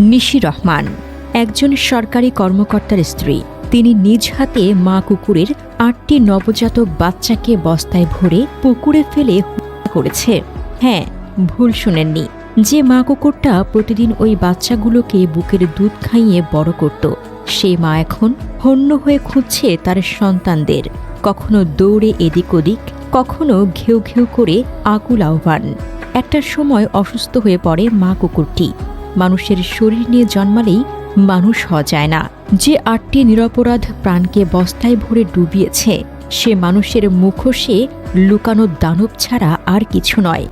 নিশি রহমান, একজন সরকারি কর্মকর্তার স্ত্রী। তিনি নিজ হাতে মা কুকুরের আটটি নবজাতক বাচ্চাকে বস্তায় ভরে পুকুরে ফেলে করেছে। হ্যাঁ ভুল শুনেননি। যে মা কুকুরটা প্রতিদিন ওই বাচ্চাগুলোকে বুকের দুধ খাইয়ে বড় করত, সে মা এখন হন্য হয়ে খুঁজছে তার সন্তানদের। কখনো দৌড়ে এদিক ওদিক, কখনো ঘেউ ঘেউ করে আকুল আহ্বান। একটা সময় অসুস্থ হয়ে পড়ে মা কুকুরটি। মানুষের শরীর নিয়ে জন্মালেই মানুষ হওয়া যায় না। যে আটটি নিরপরাধ প্রাণকে বস্তায় ভরে ডুবিয়েছে, সে মানুষের মুখোশে লুকানো দানব ছাড়া আর কিছু নয়।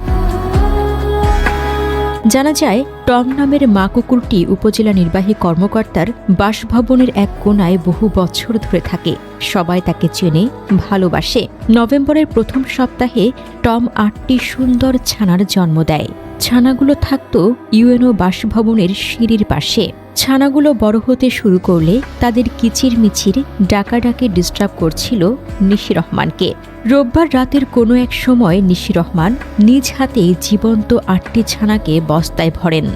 জানা যায়, টম নামের মা কুকুরটি উপজেলা নির্বাহী কর্মকর্তার বাসভবনের এক কোনায় বহু বছর ধরে থাকে। সবাই তাকে চেনে, ভালোবাসে। নভেম্বরের প্রথম সপ্তাহে টম আটটি সুন্দর ছানার জন্ম দেয়। ছানাগুলো থাকত ইউএনও বাসভবনের সিঁড়ির পাশে। ছানাগুলো বড় হতে শুরু করলে তাদের কিচির মিচির ডাকাডাকি ডিস্টার্ব করছিল নিশি রহমানকে। রোববার রাতের কোনো এক সময় নিশি রহমান নিজ হাতে জীবন্ত আটটি ছানাকে বস্তায় ভরেন।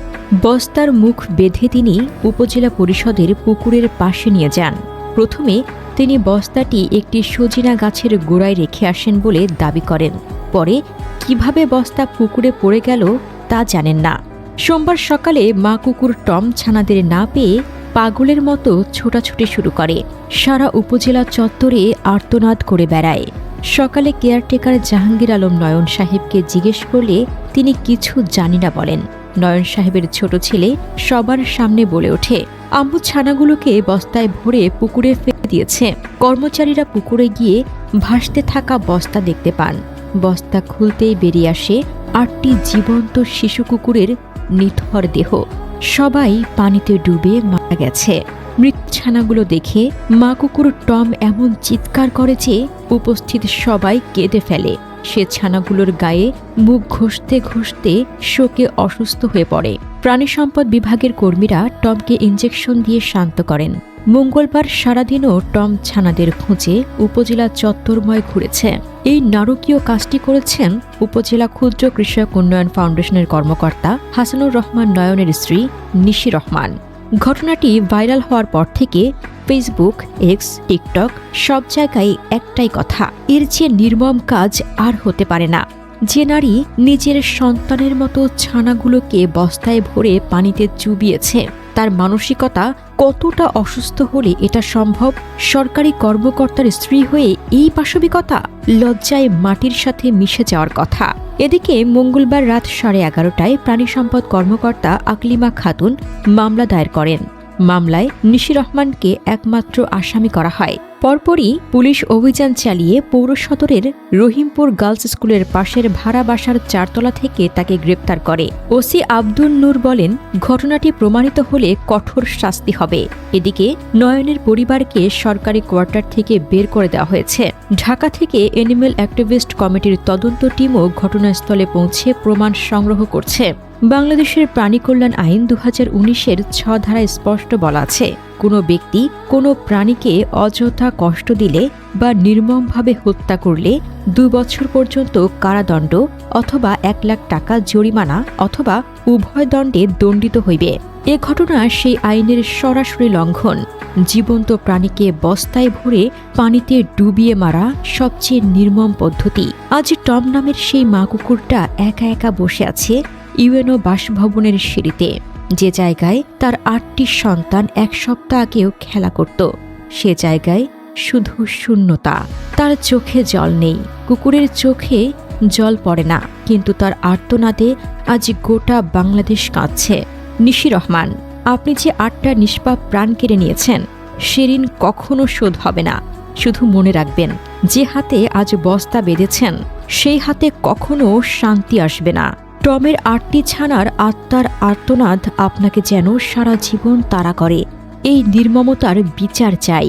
বস্তার মুখ বেঁধে তিনি উপজেলা পরিষদের পুকুরের পাশে নিয়ে যান। প্রথমে তিনি বস্তাটি একটি সজিনা গাছের গোড়ায় রেখে আসেন বলে দাবি করেন। পরে কীভাবে বস্তা পুকুরে পড়ে গেল তা জানেন না। সোমবার সকালে মা কুকুর টম ছানাদের না পেয়ে পাগলের মতো ছোটাছুটি শুরু করে। সারা উপজেলা চত্বরে আর্তনাদ করে বেড়ায়। সকালে কেয়ারটেকার জাহাঙ্গীর আলম নয়ন সাহেবকে জিজ্ঞেস করলে তিনি কিছু জানি না বলেন। নয়ন সাহেবের ছোট ছেলে সবার সামনে বলে ওঠে আম্মু ছানাগুলোকে বস্তায় ভরে পুকুরে ফেলে দিয়েছে। কর্মচারীরা পুকুরে গিয়ে ভাসতে থাকা বস্তা দেখতে পান। বস্তা খুলতেই বেরিয়ে আসে আটটি জীবন্ত শিশু কুকুরের নিথর দেহ। সবাই পানিতে ডুবে মারা গেছে। মৃত ছানাগুলো দেখে মা কুকুর টম এমন চিৎকার করে যে উপস্থিত সবাই কেঁদে ফেলে। সে ছানাগুলোর গায়ে মুখ ঘষতে ঘষতে শোকে অসুস্থ হয়ে পড়ে। প্রাণী সম্পদ বিভাগের কর্মীরা টমকে ইঞ্জেকশন দিয়ে শান্ত করেন। মঙ্গলবার সারাদিনও টম ছানাদের খুঁজে উপজেলা চত্বরময় ঘুরেছে। এই নারকীয় কাজটি করেছেন উপজেলা ক্ষুদ্র কৃষক উন্নয়ন ফাউন্ডেশনের কর্মকর্তা হাসানুর রহমান নয়নের স্ত্রী নিশি রহমান। ঘটনাটি ভাইরাল হওয়ার পর থেকে ফেসবুক, এক্স, টিকটক সব জায়গায় একটাই কথা, এর চেয়ে নির্মম কাজ আর হতে পারে না। যে নারী নিজের সন্তানের মতো ছানাগুলোকে বস্তায় ভরে পানিতে চুবিয়েছে তার মানসিকতা কতটা অসুস্থ হলে এটা সম্ভব? সরকারি কর্মকর্তার স্ত্রী হয়ে এই পাশবিকতা? লজ্জায় মাটির সাথে মিশে যাওয়ার কথা। এদিকে মঙ্গলবার রাত সাড়ে এগারোটায় প্রাণী সম্পদ কর্মকর্তা আকলিমা খাতুন মামলা দায়ের করেন। মামলায় নিশি রহমানকে একমাত্র আসামি করা হয়। পরপরই পুলিশ অভিযান চালিয়ে পৌর সদরের রহিমপুর গার্লস স্কুলের পাশের ভাড়া বাসার চারতলা থেকে তাকে গ্রেপ্তার করে। ওসি আব্দুল নূর বলেন, ঘটনাটি প্রমাণিত হলে কঠোর শাস্তি হবে। এদিকে নয়নের পরিবারকে সরকারি কোয়ার্টার থেকে বের করে দেওয়া হয়েছে। ঢাকা থেকে এনিম্যাল অ্যাক্টিভিস্ট কমিটির তদন্ত টিমও ঘটনাস্থলে পৌঁছে প্রমাণ সংগ্রহ করছে। বাংলাদেশের প্রাণী কল্যাণ আইন দু হাজার উনিশের ছ ধারায় স্পষ্ট বলা আছে, কোনো ব্যক্তি কোনো প্রাণীকে অযথা কষ্ট দিলে বা নির্মমভাবে হত্যা করলে দু বছর পর্যন্ত কারাদণ্ড অথবা এক লাখ টাকা জরিমানা অথবা উভয় দণ্ডে দণ্ডিত হইবে। এ ঘটনা সেই আইনের সরাসরি লঙ্ঘন। জীবন্ত প্রাণীকে বস্তায় ভরে পানিতে ডুবিয়ে মারা সবচেয়ে নির্মম পদ্ধতি। আজ টম নামের সেই মা কুকুরটা একা একা বসে আছে ইউএনও বাসভবনের সিঁড়িতে। যে জায়গায় তার আটটি সন্তান এক সপ্তাহ আগেও খেলা করত, সে জায়গায় শুধু শূন্যতা। তার চোখে জল নেই। কুকুরের চোখে জল পড়ে না, কিন্তু তার আর্তনাদে আজ গোটা বাংলাদেশ কাঁদছে। নিশি রহমান, আপনি যে আটটা নিষ্পাপ প্রাণ কেড়ে নিয়েছেন সে ঋণ কখনো শোধ হবে না। শুধু মনে রাখবেন, যে হাতে আজ বস্তা বেঁধেছেন, সেই হাতে কখনো শান্তি আসবে না। টমের আটটি ছানার আত্মার আর্তনাদ আপনাকে যেন সারা জীবন তাড়া করে। এই নির্মমতার বিচার চাই।